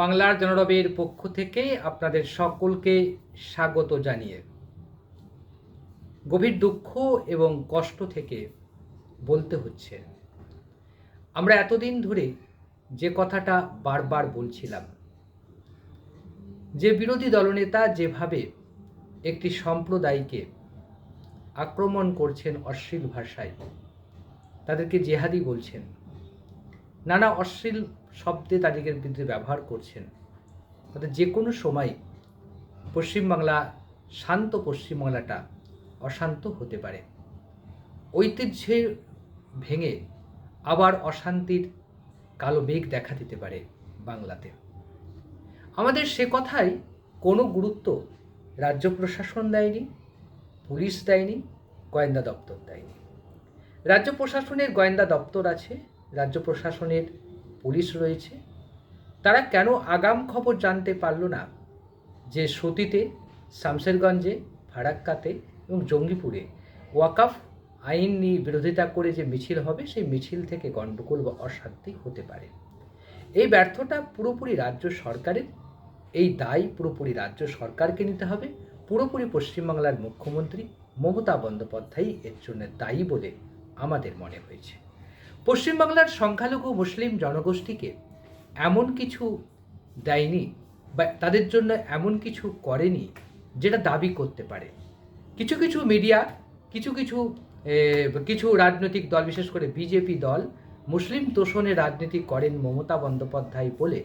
বাংলার জনরবের পক্ষ থেকে আপনাদের সকলকে স্বাগত জানিয়ে গভীর দুঃখ এবং কষ্ট থেকে বলতে হচ্ছে। আমরা এতদিন ধরে যে কথাটা বারবার বলছিলাম, যে বিরোধী দলনেতা যেভাবে একটি সম্প্রদায়কে আক্রমণ করছেন অশ্লীল ভাষায়, তাদেরকে জেহাদি বলছেন, নানা অশ্লীল শব্দে তাদের বিরুদ্ধে ব্যবহার করছেন। তাতে যে কোনো সময় পশ্চিমবাংলা, শান্ত পশ্চিমবাংলাটা অশান্ত হতে পারে। ঐতিহ্যের ভেঙে আবার অশান্তির কালো মেঘ দেখা দিতে পারে বাংলাতে। আমাদের সে কথাই কোনো গুরুত্ব রাজ্য প্রশাসন দেয়নি, পুলিশ দেয়নি, গোয়েন্দা দপ্তর দেয়নি। রাজ্য প্রশাসনের গোয়েন্দা দপ্তর আছে, রাজ্য প্রশাসনের পুলিশ রয়েছে। তারা কেন আগাম খবর জানতে পারল না? যে সতীতে, শামশেরগঞ্জে, ফারাক্কাতে এবং জঙ্গিপুরে ওয়াকাফ আইন নিয়ে বিরোধিতা করে যে মিছিল হবে, সেই মিছিল থেকে গণ্ডগোল বা অশান্তি হতে পারে। এই ব্যর্থতা পুরোপুরি রাজ্য সরকারের, এই দায় পুরোপুরি রাজ্য সরকারকে নিতে হবে। পুরোপুরি পশ্চিমবাংলার মুখ্যমন্ত্রী মমতা বন্দ্যোপাধ্যায় এর জন্য দায়ী বলে আমাদের মনে হয়েছে। পশ্চিমবাংলার সংখ্যালঘু মুসলিম জনগোষ্ঠীকে এমন কিছু দেয়নি বা তাদের জন্য এমন কিছু করেনি যেটা দাবি করতে পারে। কিছু কিছু মিডিয়া, কিছু কিছু কিছু রাজনৈতিক দল, বিশেষ করে বিজেপি দল, মুসলিম তোষণে রাজনীতি করেন মমতা বন্দ্যোপাধ্যায় বলে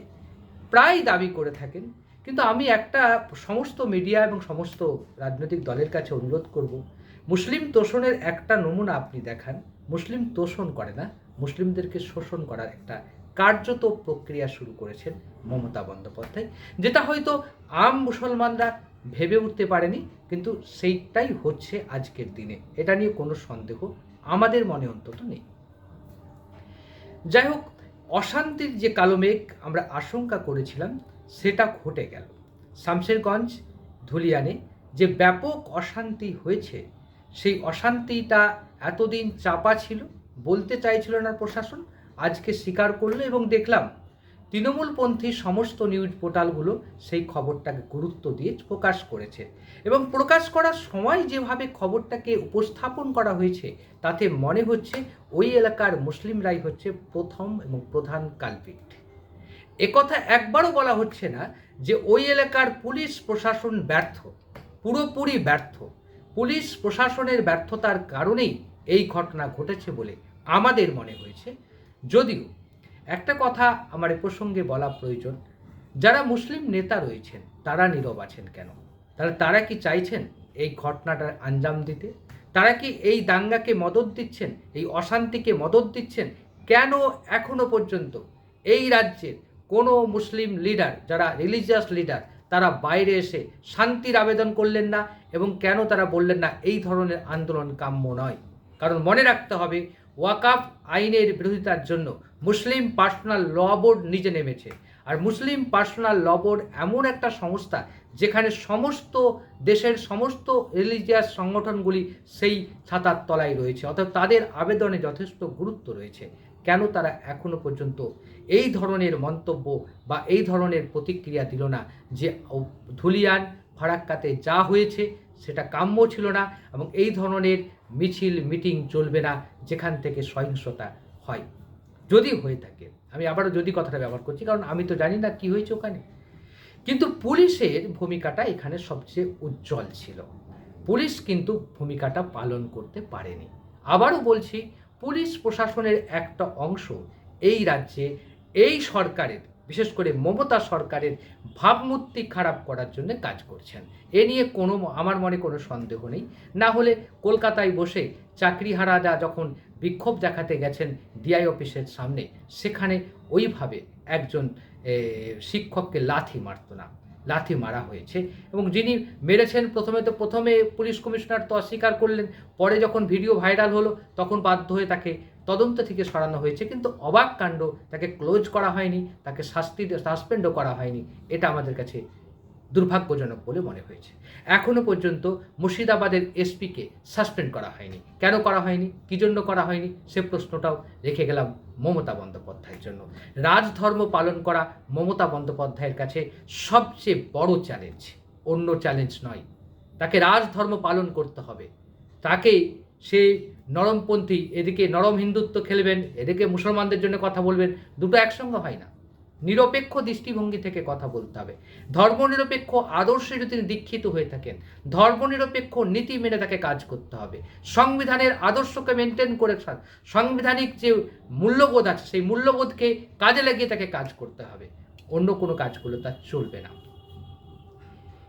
প্রায় দাবি করে থাকেন। কিন্তু আমি একটা সমস্ত মিডিয়া এবং সমস্ত রাজনৈতিক দলের কাছে অনুরোধ করব, মুসলিম তোষণের একটা নমুনা আপনি দেখান। মুসলিম তোষণ করে না মুসলিমদেরকে শোষণ করার একটা কার্যত প্রক্রিয়া শুরু করেছেন মমতা বন্দ্যোপাধ্যায়, যেটা হয়তো আম মুসলমানরা ভেবে উঠতে পারেনি, কিন্তু সেইটাই হচ্ছে আজকের দিনে। এটা নিয়ে কোনো সন্দেহ আমাদের মনে অন্তত নেই। যাই হোক, অশান্তির যে কালো মেঘ আমরা আশঙ্কা করেছিলাম, সেটা ঘটে গেল। শামশেরগঞ্জ, ধুলিয়ানে যে ব্যাপক অশান্তি হয়েছে, সেই অশান্তিটা এতদিন চাপা ছিল বলতে চাইছিল না প্রশাসন, আজকে স্বীকার করল এবং দেখলাম তৃণমূলপন্থী সমস্ত নিউজ পোর্টালগুলো সেই খবরটাকে গুরুত্ব দিয়ে প্রকাশ করেছে এবং প্রকাশ করার সময় যেভাবে খবরটাকে উপস্থাপন করা হয়েছে, তাতে মনে হচ্ছে ওই এলাকার মুসলিমরাই হচ্ছে প্রথম এবং প্রধান কালপিট একথা একবারও বলা হচ্ছে না যে ওই এলাকার পুলিশ প্রশাসন ব্যর্থ, পুরোপুরি ব্যর্থ। পুলিশ প্রশাসনের ব্যর্থতার কারণেই এই ঘটনা ঘটেছে বলে আমাদের মনে হয়েছে। যদিও একটা কথা আমার এ প্রসঙ্গে বলা প্রয়োজন, যারা মুসলিম নেতা রয়েছেন, তারা নীরব আছেন কেন? তাহলে তারা কি চাইছেন এই ঘটনাটার আঞ্জাম দিতে? তারা কি এই দাঙ্গাকে মদত দিচ্ছেন, এই অশান্তিকে মদত দিচ্ছেন? কেন এখনও পর্যন্ত এই রাজ্যের কোনো মুসলিম লিডার, যারা রিলিজিয়াস লিডার, তারা বাইরে এসে শান্তির আবেদন করলেন না? এবং কেন তারা বললেন না, এই ধরনের আন্দোলন কাম্য নয়? কারণ মনে রাখতে হবে ওয়াকাফ আইনের বিরোধিতার জন্য মুসলিম পার্সোনাল ল বোর্ড নিজে নেমেছে। আর মুসলিম পার্সোনাল ল বোর্ড এমন একটা সংস্থা যেখানে সমস্ত দেশের সমস্ত রিলিজিয়াস সংগঠনগুলি সেই ছাতার তলায় রয়েছে। অর্থাৎ তাদের আবেদনে যথেষ্ট গুরুত্ব রয়েছে। কেন তারা এখনও পর্যন্ত এই ধরনের মন্তব্য বা এই ধরনের প্রতিক্রিয়া দিল না যে ধুলিয়ান ফারাক্কাতে যা হয়েছে সেটা কাম্য ছিল না এবং এই ধরনের মিছিল, মিটিং চলবে না, যেখান থেকে সহিংসতা হয়। যদি হয়ে থাকে, আমি আবারও যদি কথাটা ব্যবহার করছি, কারণ আমি তো জানি না কি হয়েছে ওখানে। কিন্তু পুলিশের ভূমিকাটা এখানে সবচেয়ে উজ্জ্বল ছিল। পুলিশ কিন্তু ভূমিকাটা পালন করতে পারেনি। আবারও বলছি, পুলিশ প্রশাসনের একটা অংশ এই রাজ্যে, এই সরকারের বিশেষ করে মমতা সরকারের ভাবমূর্তি খারাপ করার জন্য কাজ করছেন। এ নিয়ে কোনো, আমার মনে কোনো সন্দেহ নেই। না হলে কলকাতায় বসে চাকরিহারারা যখন বিক্ষোভ দেখাতে গেছেন ডিআই অফিসের সামনে, সেখানে ওইভাবে একজন শিক্ষককে লাথি মারত না। লাথি মারা হয়েছে। এবং যিনি মেরেছেন, প্রথমে তো প্রথমে পুলিশ কমিশনার তো অস্বীকার করলেন, পরে যখন ভিডিও ভাইরাল হলো, তখন বাধ্য হয়ে তাকে তদন্ত থেকে সরানো হয়েছে। কিন্তু অবাক কাণ্ড, তাকে ক্লোজ করা হয়নি, তাকে শাস্তি, সাসপেন্ডও করা হয়নি। এটা আমাদের কাছে দুর্ভাগ্যজনক বলে মনে হয়েছে। এখনও পর্যন্ত মুর্শিদাবাদের এসপিকে সাসপেন্ড করা হয়নি। কেন করা হয়নি? কী জন্য করা হয়নি? সে প্রশ্নটাও রেখে গেলাম মমতা বন্দ্যোপাধ্যায়ের জন্য। রাজধর্ম পালন করা মমতা বন্দ্যোপাধ্যায়ের কাছে সবচেয়ে বড় চ্যালেঞ্জ অন্য চ্যালেঞ্জ নয়। তাকে রাজধর্ম পালন করতে হবে। তাকে সে নরমপন্থী, এদিকে নরম হিন্দুত্ব খেলবেন, এদিকে মুসলমানদের জন্য কথা বলবেন, দুটো একসঙ্গে হয় না। নিরপেক্ষ দৃষ্টিভঙ্গি থেকে কথা বলতে হবে। ধর্মনিরপেক্ষ আদর্শে যদি তিনি দীক্ষিত হয়ে থাকেন, ধর্মনিরপেক্ষ নীতি মেনে তাকে কাজ করতে হবে। সংবিধানের আদর্শকে মেনটেন করে সাংবিধানিক যে মূল্যবোধ আছে, সেই মূল্যবোধকে কাজে লাগিয়ে তাকে কাজ করতে হবে। অন্য কোনো কাজগুলো তার চলবে না।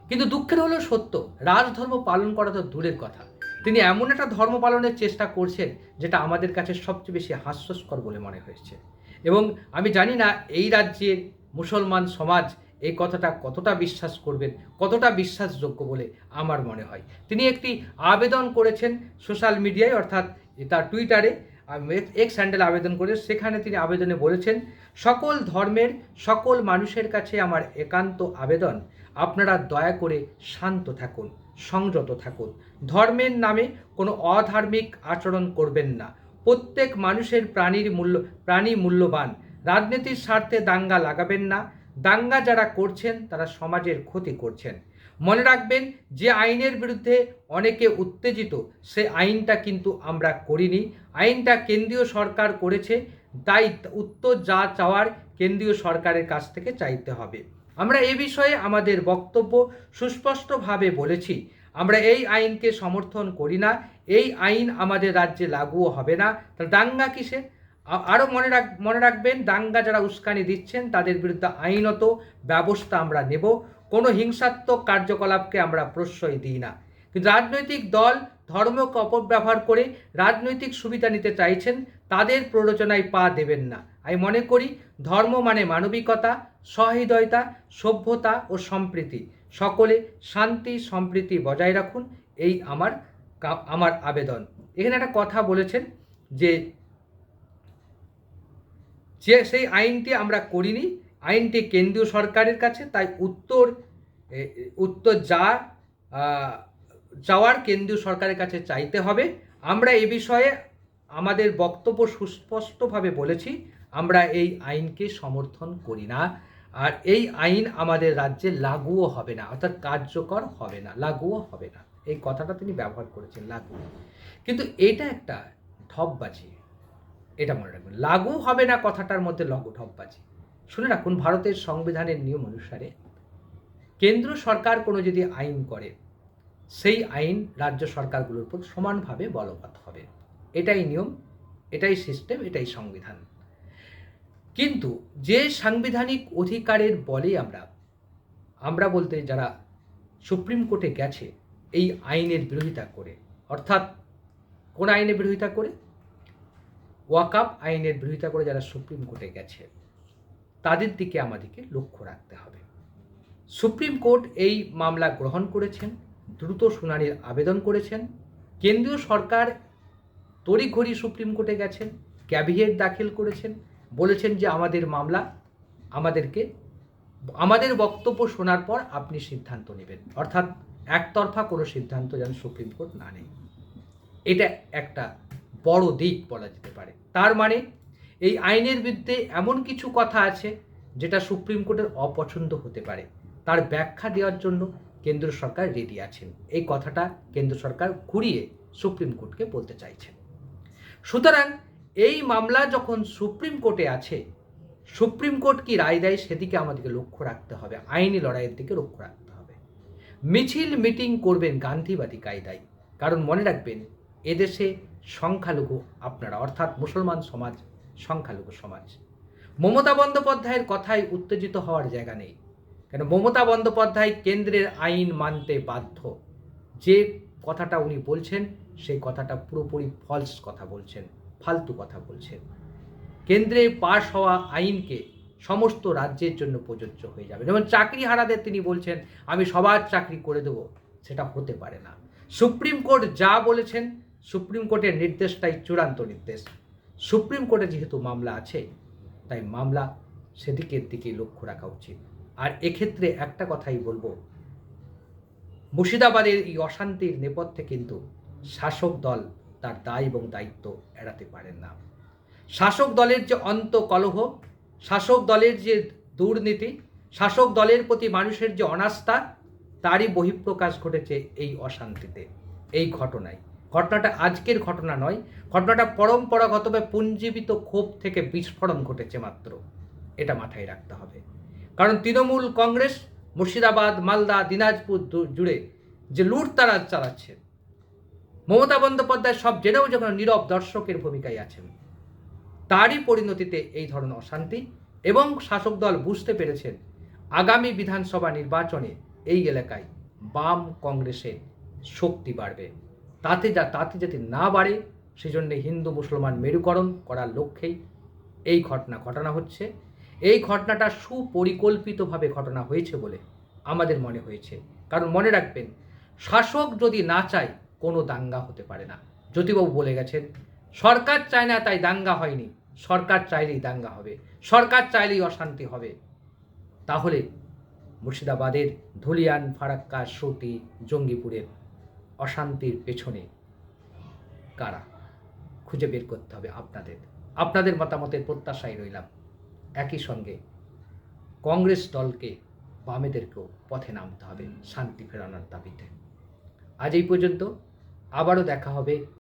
কিন্তু দুঃখের হলো সত্য, রাজধর্ম পালন করা তো দূরের কথা। তিনি এমন একটা ধর্ম পালনের চেষ্টা করছেন, যেটা আমাদের কাছে সবচেয়ে বেশি হাস্যস্কর বলে মনে হয়েছে। এবং আমি জানি না এই রাজ্যের মুসলমান সমাজ এই কথাটা কতটা বিশ্বাস করবেন, কতটা বিশ্বাসযোগ্য বলে আমার মনে হয়। তিনি একটি আবেদন করেছেন সোশ্যাল মিডিয়ায়, অর্থাৎ তার টুইটারে এক্স হ্যান্ডেল আবেদন করে সেখানে তিনি আবেদনে বলেছেন, সকল ধর্মের, সকল মানুষের কাছে আমার একান্ত আবেদন। আপনারা দয়া করে শান্ত থাকুন, সংযত থাকুন। ধর্মের নামে কোনো অধার্মিক আচরণ করবেন না। প্রত্যেক মানুষের প্রাণীর মূল্য, প্রাণী মূল্যবান। রাজনীতির স্বার্থে দাঙ্গা লাগাবেন না। দাঙ্গা যারা করছেন, তারা সমাজের ক্ষতি করছেন। মনে রাখবেন, যে আইনের বিরুদ্ধে অনেকে উত্তেজিত, সে আইনটা কিন্তু আমরা করিনি। আইনটা কেন্দ্রীয় সরকার করেছে, তাই উত্তর যা চাওয়ার কেন্দ্রীয় সরকারের কাছ থেকে চাইতে হবে। আমরা এ বিষয়ে আমাদের বক্তব্য সুস্পষ্টভাবে বলেছি। আমরা এই আইনকে সমর্থন করি না, এই আইন আমাদের রাজ্যে লাগুও হবে না। তাহলে দাঙ্গা কিসে? আরও মনে রাখ, মনে রাখবেন, দাঙ্গা যারা উস্কানি দিচ্ছেন, তাদের বিরুদ্ধে আইনত ব্যবস্থা আমরা নেব। কোনো হিংসাত্মক কার্যকলাপকে আমরা প্রশ্রয় দিই না। কিন্তু রাজনৈতিক দল ধর্মকে অপব্যবহার করে রাজনৈতিক সুবিধা নিতে চাইছেন, তাদের প্ররোচনায় পা দেবেন না। আমি মনে করি ধর্ম মানে মানবিকতা, সহৃদয়তা, সভ্যতা ও সম্প্রীতি। সকলে শান্তি, সম্প্রীতি বজায় রাখুন। এই আমার আমার আবেদন। এখানে একটা কথা বলেছেন যে যে সেই আইনটি আমরা করিনি, আইনটি কেন্দ্রীয় সরকারের কাছে, তাই উত্তর উত্তর যা যাওয়ার কেন্দ্রীয় সরকারের কাছে চাইতে হবে। আমরা এ বিষয়ে আমাদের বক্তব্য সুস্পষ্টভাবে বলেছি, আমরা এই আইনকে সমর্থন করি না। আর এই আইন আমাদের রাজ্যে লাগুও হবে না, অর্থাৎ কার্যকর হবে না, লাগুও হবে না। এই কথাটা তিনি ব্যবহার করেছেন লাগু কিন্তু এটা একটা ঠপবাজি, এটা মনে রাখবেন। লাগু হবে না কথাটার মধ্যে লঘু ঠপবাজি। শুনে রাখুন, ভারতের সংবিধানের নিয়ম অনুসারে কেন্দ্র সরকার কোনো যদি আইন করে, সেই আইন রাজ্য সরকারগুলোর উপর সমানভাবে বলবৎ হবে। এটাই নিয়ম, এটাই সিস্টেম এটাই সংবিধান। কিন্তু যে সাংবিধানিক অধিকারের বলে আমরা আমরা বলতে যারা সুপ্রিম কোর্টে গেছে, এই আইনের বিরোধিতা করে, অর্থাৎ কোন আইনের বিরোধিতা করে? ওয়াকাপ আইনের বিরোধিতা করে যারা সুপ্রিম কোর্টে গেছে, তাদের দিকে আমাদেরকে লক্ষ্য রাখতে হবে। সুপ্রিম কোর্ট এই মামলা গ্রহণ করেছেন, দ্রুত শুনানির আবেদন করেছেন, কেন্দ্রীয় সরকার তড়িঘড়ি সুপ্রিম কোর্টে গেছেন ক্যাভিয়েট দাখিল করেছেন বলেছেন যে আমাদের মামলা আমাদেরকে, আমাদের বক্তব্য শোনার পর আপনি সিদ্ধান্ত নেবেন। অর্থাৎ একতরফা কোনো সিদ্ধান্ত যেন সুপ্রিম কোর্ট না নেয়। এটা একটা বড় দিক বলা যেতে পারে। তার মানে এই আইনের বিরুদ্ধে এমন কিছু কথা আছে যেটা সুপ্রিম কোর্টের অপছন্দ হতে পারে। তার ব্যাখ্যা দেওয়ার জন্য কেন্দ্র সরকার রেডি আছেন। এই কথাটা কেন্দ্র সরকার ঘুরিয়ে সুপ্রিম কোর্টকে বলতে চাইছেন। সুতরাং এই মামলা যখন সুপ্রিম কোর্টে আছে, সুপ্রিম কোর্ট কি রায় দেয় সেদিকে আমাদেরকে লক্ষ্য রাখতে হবে, আইনি লড়াইয়ের দিকে লক্ষ্য রাখতে হবে। মিছিল, মিটিং করবেন গান্ধীবাদী কায়দায়। কারণ মনে রাখবেন, এদেশে সংখ্যালঘু আপনারা, অর্থাৎ মুসলমান সমাজ সংখ্যালঘু সমাজ। মমতা বন্দ্যোপাধ্যায়ের কথায় উত্তেজিত হওয়ার জায়গা নেই। কেন, মমতা বন্দ্যোপাধ্যায় কেন্দ্রের আইন মানতে বাধ্য। যে কথাটা উনি বলছেন, সেই কথাটা পুরোপুরি ফলস কথা বলছেন। ফালতু কথা বলছেন কেন্দ্রে পাশ হওয়া আইনকে সমস্ত রাজ্যের জন্য প্রযোজ্য হয়ে যাবে। যেমন চাকরি হারাদের তিনি বলছেন, আমি সবার চাকরি করে দেবো, সেটা হতে পারে না। সুপ্রিম কোর্ট যা বলেছেন, সুপ্রিম কোর্টের নির্দেশটাই চূড়ান্ত নির্দেশ। সুপ্রিম কোর্টে যেহেতু মামলা আছে, তাই মামলা সেদিকের দিকে লক্ষ্য রাখা উচিত। আর এক্ষেত্রে একটা কথাই বলব, মুর্শিদাবাদের এই অশান্তির নেপথ্যে কিন্তু শাসক দল তার দায় এবং দায়িত্ব এড়াতে পারেন না। শাসক দলের যে অন্ত কলহ, শাসক দলের যে দুর্নীতি, শাসক দলের প্রতি মানুষের যে অনাস্থা, তারই বহিঃপ্রকাশ ঘটেছে এই অশান্তিতে, এই ঘটনায়। ঘটনাটা আজকের ঘটনা নয়, ঘটনাটা পরম্পরাগতভাবে পুঞ্জীবিত ক্ষোভ থেকে বিস্ফোরণ ঘটেছে মাত্র, এটা মাথায় রাখতে হবে। কারণ তৃণমূল কংগ্রেস, মুর্শিদাবাদ, মালদা, দিনাজপুর জুড়ে যে লুট তারা চালাচ্ছে মমতা বন্দ্যোপাধ্যায় সব জেনেও যখন নীরব দর্শকের ভূমিকায় আছেন, তারই পরিণতিতে এই ধরনের অশান্তি এবং শাসক দল বুঝতে পেরেছেন আগামী বিধানসভা নির্বাচনে এই এলাকায় বাম কংগ্রেসের শক্তি বাড়বে। তাতে যা, তাতে যাতে না বাড়ে, সেজন্য হিন্দু মুসলমান মেরুকরণ করার লক্ষ্যেই এই ঘটনা ঘটনা হচ্ছে। এই ঘটনাটা সুপরিকল্পিতভাবে ঘটনা হয়েছে বলে আমাদের মনে হয়েছে। কারণ মনে রাখবেন, শাসক যদি না চায় কোনো দাঙ্গা হতে পারে না। জ্যোতিবাবু বলে গেছেন, সরকার চায় না তাই দাঙ্গা হয়নি, সরকার চাইলেই দাঙ্গা হবে, সরকার চাইলেই অশান্তি হবে। তাহলে মুর্শিদাবাদের ধুলিয়ান ফারাক্কা সৌটি জঙ্গিপুরের অশান্তির পেছনে কারা? খুঁজে বের করতে হবে আপনাদের। আপনাদের মতামতের প্রত্যাশায় রইলাম। একই সঙ্গে কংগ্রেস দলকে বামেদেরকেও পথে নামতে হবে শান্তি ফেরানোর দাবিতে। আজ এই পর্যন্ত। আবারও দেখা হবে।